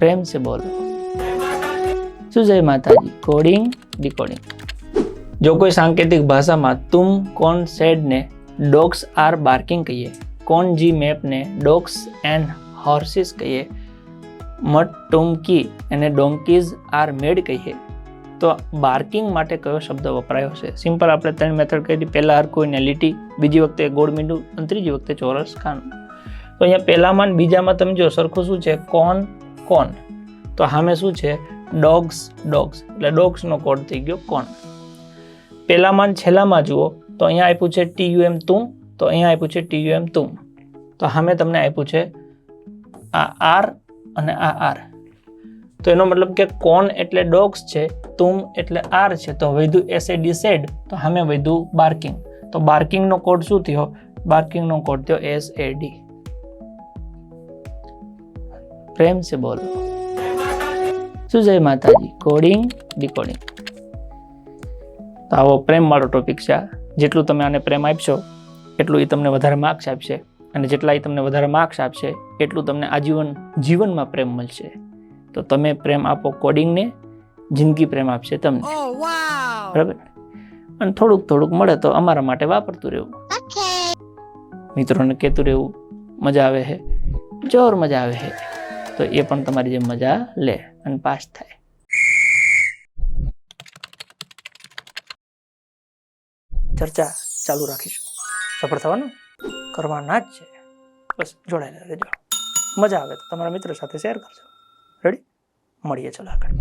પ્રેમ સે બોલો. શું જય માતાજી? કોડિંગ ડીકોડિંગ જો કોઈ સાંકેતિક ભાષામાં, તુમ કોન સેડને ડોગ્સ આર બાર્કિંગ કહીએ કોન જી મેપને ડોગ્સ એન્ડ હોર્સિસ કહીએ, મટ ટુમકી અને ડોંકીઝ આર મેડ કહીએ, તો બાર્કિંગ માટે કયો શબ્દ વપરાયો છે? સિમ્પલ આપણે ત્રણ મેથડ કરી પહેલાં હર કોઈને લીટી, બીજી વખતે ગોળ મીંડું, અને ત્રીજી વખતે ચોરસ ખાનું તો અહીંયા પહેલામાં બીજામાં તમે જો સરખું શું છે? કોણ કોણ તો સામે શું છે? Dogs dogs. એટલે ડોગ્સનો કોડ થઈ ગયો કોન. પહેલામાં છેલ્લામાં જુઓ, તો અહીંયા આપ્યું છે ટી યુ એમ તું, તો અહીંયા આપ્યું છે ટી યુ એમ તું. તો સામે તમને આપ્યું છે આ આર અને આ આર. તો એનો મતલબ કે કોન એટલે ડોગ્સ છે તુમ એટલે આર છે. તો વધુ એસ એ ડી સેડ તો સામે વૈધું બાર્કિંગ. તો બાર્કિંગનો કોડ શું થયો? બાર્કિંગનો કોડ થયો એસ એ ડી પ્રેમ સે બોલો. શું જય માતાજી? કોડિંગ ડીકોડિંગ તો આવો પ્રેમ વાળો ટોપિક છે જેટલું તમે આને પ્રેમ આપશો એટલું એ તમને વધારે માર્ક્સ આપશે. અને જેટલા એ તમને વધારે માર્ક્સ આપશે એટલું તમને આજીવન જીવનમાં પ્રેમ મળશે. તો તમે પ્રેમ આપો કોડિંગને જિંદગી પ્રેમ આપશે તમને. Oh, બરાબર? અને થોડુંક થોડુંક મળે તો અમારા માટે વાપરતું રહેવું. મિત્રોને કહેતું રહેવું મજા આવે છે જોર મજા આવે છે તો એ પણ તમારી જે મજા લે અને પાસ થાય. ચર્ચા ચાલુ રાખીશું. સફળ થવાનું કરવાના જ છે. બસ જોડાયેલા રહેજો. મજા આવે તો તમારા મિત્રો સાથે શેર કરજો. રેડી મળીએ ચલો આગળ.